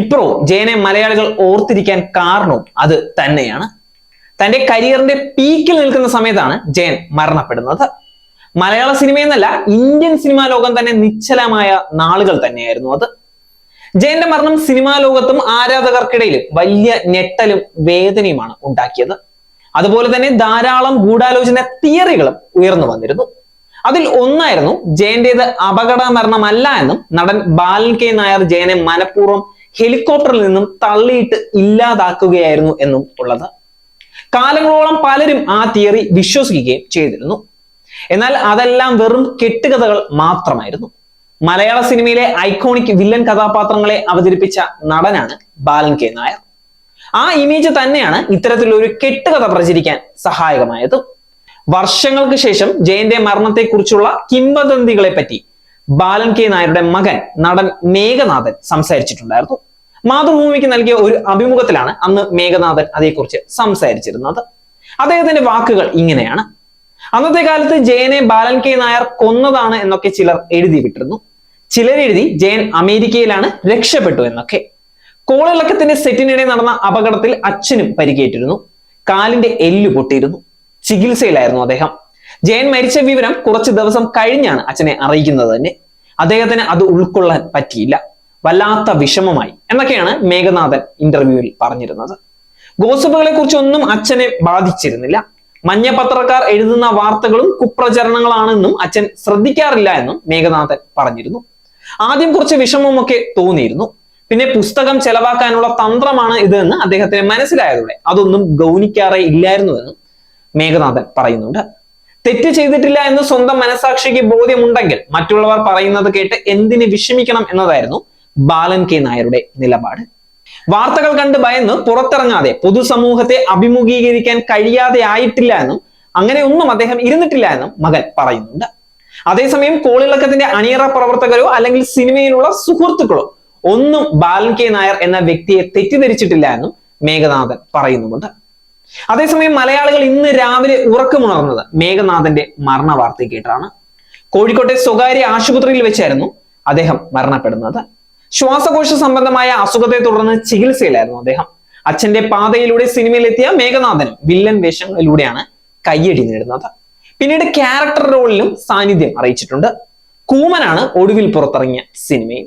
ഇപ്പോഴും ജയനെ മലയാളികൾ ഓർത്തിരിക്കാൻ കാരണവും അത് തന്നെയാണ്. തന്റെ കരിയറിന്റെ പീക്കിൽ നിൽക്കുന്ന സമയത്താണ് ജയൻ മരണപ്പെടുന്നത്. മലയാള സിനിമയെന്നല്ല ഇന്ത്യൻ സിനിമാ ലോകം തന്നെ നിശ്ചലമായ നാളുകൾ തന്നെയായിരുന്നു അത്. ജയന്റെ മരണം സിനിമാ ലോകത്തും ആരാധകർക്കിടയിലും വലിയ ഞെട്ടലും വേദനയുമാണ് ഉണ്ടാക്കിയത്. അതുപോലെ തന്നെ ധാരാളം ഗൂഢാലോചന തിയറികളും ഉയർന്നു വന്നിരുന്നു. അതിൽ ഒന്നായിരുന്നു ജയന്റേത് അപകട മരണമല്ല എന്നും നടൻ ബാലൻ കെ നായർ ജയനെ മനഃപൂർവം ഹെലികോപ്റ്ററിൽ നിന്നും തള്ളിയിട്ട് ഇല്ലാതാക്കുകയായിരുന്നു എന്നും ഉള്ളത്. കാലങ്ങളോളം പലരും ആ തിയറി വിശ്വസിക്കുകയും ചെയ്തിരുന്നു. എന്നാൽ അതെല്ലാം വെറും കെട്ടുകഥകൾ മാത്രമായിരുന്നു. മലയാള സിനിമയിലെ ഐക്കോണിക് വില്ലൻ കഥാപാത്രങ്ങളെ അവതരിപ്പിച്ച നടനാണ് ബാലൻ കെ. നായർ. ആ ഇമേജ് തന്നെയാണ് ഇത്തരത്തിലൊരു കെട്ടുകഥ പ്രചരിക്കാൻ സഹായകമായത്. വർഷങ്ങൾക്ക് ശേഷം ജയന്റെ മരണത്തെക്കുറിച്ചുള്ള കിംവദന്തികളെ പറ്റി ബാലൻ കെ നായരുടെ മകൻ നടൻ മേഘനാഥൻ സംസാരിച്ചിട്ടുണ്ടായിരുന്നു. മാതൃഭൂമിക്ക് നൽകിയ ഒരു അഭിമുഖത്തിലാണ് അന്ന് മേഘനാഥൻ അതേക്കുറിച്ച് സംസാരിച്ചിരുന്നത്. അദ്ദേഹത്തിന്റെ വാക്കുകൾ ഇങ്ങനെയാണ്. അന്നത്തെ കാലത്ത് ജയനെ ബാലൻ കെ നായർ കൊന്നതാണ് എന്നൊക്കെ ചിലർ എഴുതി വിട്ടിരുന്നു. ചിലരെഴുതി ജയൻ അമേരിക്കയിലാണ് രക്ഷപ്പെട്ടു എന്നൊക്കെ. കോളിളക്കത്തിന്റെ സെറ്റിനിടെ നടന്ന അപകടത്തിൽ അച്ഛനും പരിക്കേറ്റിരുന്നു. കാലിന്റെ എല്ലു പൊട്ടിയിരുന്നു. ചികിത്സയിലായിരുന്നു അദ്ദേഹം. ജയൻ മരിച്ച വിവരം കുറച്ച് ദിവസം കഴിഞ്ഞാണ് അച്ഛനെ അറിയിക്കുന്നത് തന്നെ. അദ്ദേഹത്തിന് അത് ഉൾക്കൊള്ളാൻ പറ്റിയില്ല. വല്ലാത്ത വിഷമമായി. എന്നൊക്കെയാണ് മേഘനാഥൻ ഇന്റർവ്യൂവിൽ പറഞ്ഞിരുന്നത്. ഗോസിപ്പുകളെ കുറിച്ചൊന്നും അച്ഛനെ ബാധിച്ചിരുന്നില്ല. മഞ്ഞ പത്രക്കാർ എഴുതുന്ന വാർത്തകളും കുപ്രചരണങ്ങളാണെന്നും അച്ഛൻ ശ്രദ്ധിക്കാറില്ല എന്നും മേഘനാഥൻ പറഞ്ഞിരുന്നു. ആദ്യം കുറച്ച് വിഷമമൊക്കെ തോന്നിയിരുന്നു. പിന്നെ പുസ്തകം ചെലവാക്കാനുള്ള തന്ത്രമാണ് ഇതെന്ന് അദ്ദേഹത്തിന് മനസ്സിലായതോടെ അതൊന്നും ഗൗനിക്കാറേ ഇല്ലായിരുന്നു എന്നും മേഘനാഥൻ പറയുന്നുണ്ട്. തെറ്റ് ചെയ്തിട്ടില്ല എന്ന് സ്വന്തം മനസാക്ഷിക്ക് ബോധ്യമുണ്ടെങ്കിൽ മറ്റുള്ളവർ പറയുന്നത് കേട്ട് എന്തിന് വിഷമിക്കണം എന്നതായിരുന്നു ബാലൻ കെ നായരുടെ നിലപാട്. വാർത്തകൾ കണ്ട് ഭയന്ന് പുറത്തിറങ്ങാതെ പൊതുസമൂഹത്തെ അഭിമുഖീകരിക്കാൻ കഴിയാതെ ആയിട്ടില്ല എന്നും അങ്ങനെ ഒന്നും അദ്ദേഹം ഇരുന്നിട്ടില്ല എന്നും മകൻ പറയുന്നുണ്ട്. അതേസമയം കോളിളക്കത്തിന്റെ അണിയറ പ്രവർത്തകരോ അല്ലെങ്കിൽ സിനിമയിലുള്ള സുഹൃത്തുക്കളോ ഒന്നും ബാലൻ കെ നായർ എന്ന വ്യക്തിയെ തെറ്റിദ്ധരിച്ചിട്ടില്ല എന്നും മേഘനാഥൻ പറയുന്നുമുണ്ട്. അതേസമയം മലയാളികൾ ഇന്ന് രാവിലെ ഉറക്കമുണർന്നത് മേഘനാഥന്റെ മരണ വാർത്ത കേട്ടാണ്. കോഴിക്കോട്ടെ സ്വകാര്യ ആശുപത്രിയിൽ വെച്ചായിരുന്നു അദ്ദേഹം മരണപ്പെടുന്നത്. ശ്വാസകോശ സംബന്ധമായ അസുഖത്തെ തുടർന്ന് ചികിത്സയിലായിരുന്നു അദ്ദേഹം. അച്ഛന്റെ പാതയിലൂടെ സിനിമയിലെത്തിയ മേഘനാഥൻ വില്ലൻ വേഷങ്ങളിലൂടെയാണ് കയ്യടി നേടുന്നത്. പിന്നീട് ക്യാരക്ടർ റോളിലും സാന്നിധ്യം അറിയിച്ചിട്ടുണ്ട്. കൂമനാണ് ഒടുവിൽ പുറത്തിറങ്ങിയ സിനിമയിൽ.